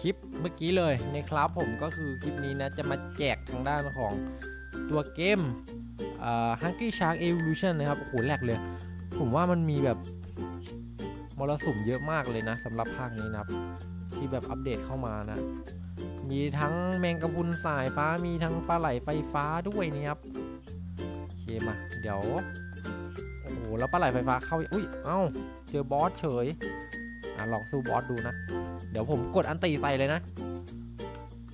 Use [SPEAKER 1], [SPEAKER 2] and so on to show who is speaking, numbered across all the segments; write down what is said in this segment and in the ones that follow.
[SPEAKER 1] คลิปเมื่อกี้เลยนะครับผมก็คือคลิปนี้นะจะมาแจกทางด้านของตัวเกม Hungry Shark Evolution นะครับ โอ้โหแหลกเลย ผมว่ามันมีแบบมรสุมเยอะมากเลยนะสำหรับภาคนี้นะครับ ที่แบบอัปเดตเข้ามานะ มีทั้งแมงกะพุนสายฟ้ามีทั้งปลาไหลไฟฟ้าด้วยนี่ครับโอเคมาเดี๋ยว โอ้โหแล้วปลาไหลไฟฟ้าเข้า อุ้ย เอ้า เจอบอสเฉย อะลองสู้บอสดูนะ ดี๋ยวผมกดอันตีใส่เลยนะ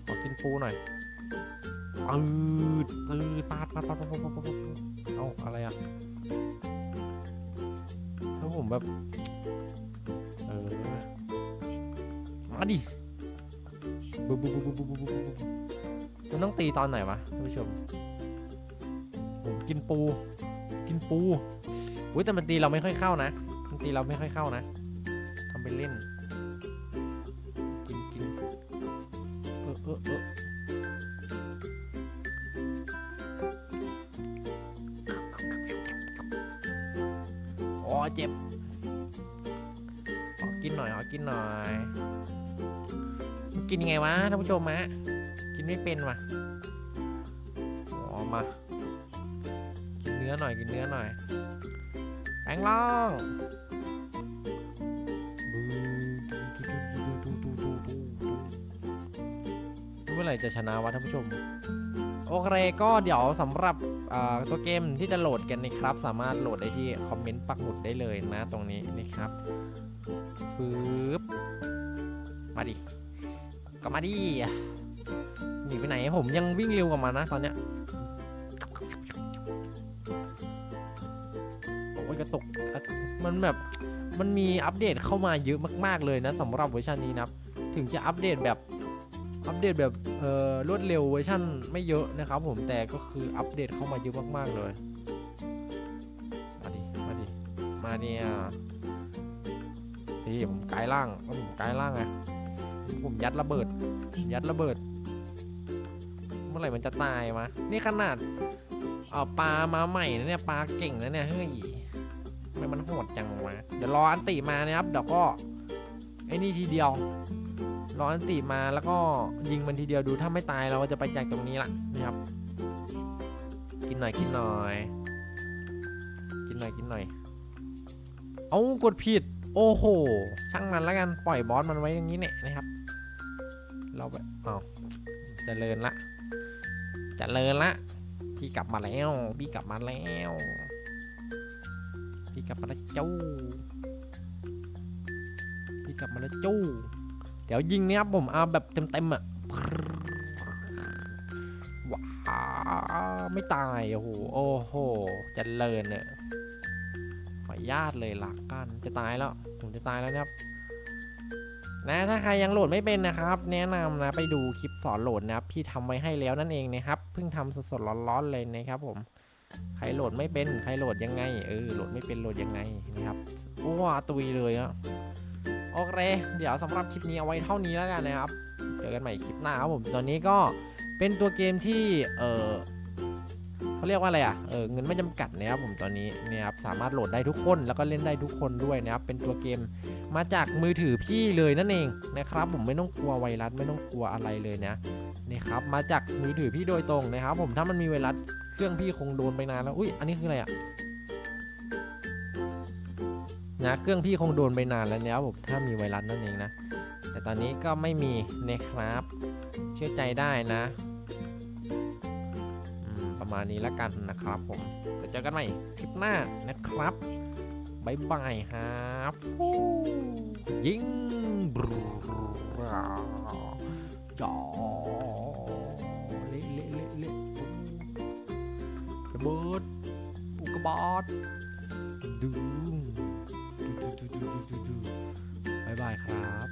[SPEAKER 1] ขอกินปูหน่อยปืดปืดปาดปาดปาดปาดปาดปาดเอาอะไรอะถ้าผมแบบ เออ มาดิบุ๊บบุ๊บบุ๊บบุ๊บบุ๊บบุ๊บบุ๊บมันต้องตีตอนไหนวะท่านผู้ชมผมกินปู กินปูอุ้ยแต่มันตีเราไม่ค่อยเข้านะ มันตีเราไม่ค่อยเข้านะทำเป็นเล่น โอ้เจ็บ ขอกินหน่อย ขอกินหน่อย กินยังไงวะท่านผู้ชมมะกินไม่เป็นวะอ๋อมา กินเนื้อหน่อย กินเนื้อหน่อย แปลงร่าง มื่อไหร่จะชนะวะท่านผู้ชม โอเคก็เดี๋ยวสำหรับตัวเกมที่จะโหลดกันนะครับ สามารถโหลดได้ที่คอมเมนต์ปักหมุดได้เลยนะตรงนี้นะครับปึ๊บมาดิก็มาดิหนีไปไหนผมยังวิ่งเร็วกว่ามันนะตอนเนี้ยโอ้ยกระตุกมันแบบมันมีอัปเดตเข้ามาเยอะมาก ๆ เลยนะสำหรับเวอร์ชันนี้นะถึงจะอัปเดตแบบ อัปเดตแบบเอ่อรวดเร็วเวอร์ชันไม่เยอะนะครับผมแต่ก็คืออัปเดตเข้ามาเยอะมากๆเลย มาดิ มาดิ มาเนี่ยนี่ผมกายร่างผมกายร่างไงผมยัดระเบิด ยัดระเบิด เมื่อไหร่มันจะตายวะนี่ขนาดเอาปลามาใหม่นะเนี่ยปลาเก่งนะเนี่ยเฮ้ยทำไมมันโหดจังวะเดี๋ยวรออันติมานะครับเดี๋ยวก็ไอ้นี่ทีเดียว รออันติมาแล้วก็ยิงมันทีเดียวดูถ้าไม่ตายเราก็จะไปจากตรงนี้ละนะครับ กินหน่อยกินหน่อย กินหน่อยกินหน่อย เอากดผิด โอ้โห ช่างมันแล้วกันปล่อยบอสมันไว้อย่างนี้เนี่ยนะครับ เราแบบอ้าวเจริญละเจริญละพี่กลับมาแล้ว พี่กลับมาแล้วพี่กลับมาแล้วเจ้าพี่กลับมาแล้วจู้ เดี๋ยวยิงเนี่ยครับผมเอาแบบเต็มๆอะว้าวไม่ตายโอ้โหโอ้โหจะเลินเนี่ยขอญาตเลยหลักกันจะตายแล้วผมจะตายแล้วนะครับนะถ้าใครยังโหลดไม่เป็นนะครับ แนะนำนะไปดูคลิปสอนโหลดนะครับพี่ทำไว้ให้แล้วนั่นเองนะครับเพิ่งทำสดๆร้อนๆเลยนะครับผมใครโหลดไม่เป็นใครโหลดยังไงเออโหลดไม่เป็นโหลดยังไงนะครับว้าตุยเลยอะ โอเค เดี๋ยวสำหรับคลิปนี้เอาไว้เท่านี้แล้วกันนะครับ เจอกันใหม่คลิปหน้าครับผม ตอนนี้ก็เป็นตัวเกมที่ เออเขาเรียกว่าอะไรอะ เออเงินไม่จำกัดนะครับผมตอนนี้เนี่ยครับสามารถโหลดได้ทุกคนแล้วก็เล่นได้ทุกคนด้วยนะครับ เป็นตัวเกมมาจากมือถือพี่เลยนั่นเองนะครับ ผมไม่ต้องกลัวไวรัสไม่ต้องกลัวอะไรเลยนะนี่ครับมาจากมือถือพี่โดยตรงนะครับ ผมถ้ามันมีไวรัสเครื่องพี่คงโดนไปนานแล้ว อุ้ยอันนี้คืออะไรอะ นะเครื่องพี่คงโดนไปนานแล้วเนี่ยครับผมถ้ามีไวรัสนั่นเองนะ แต่ตอนนี้ก็ไม่มีนะครับ เชื่อใจได้นะประมาณนี้แล้วกันนะครับผมเดี๋ยวเจอกันใหม่คลิปหน้านะครับบายบายครับฟู้ยิงบรูจอเละเละเละเละระเบิดปุกกาบาดดู บายบายครับ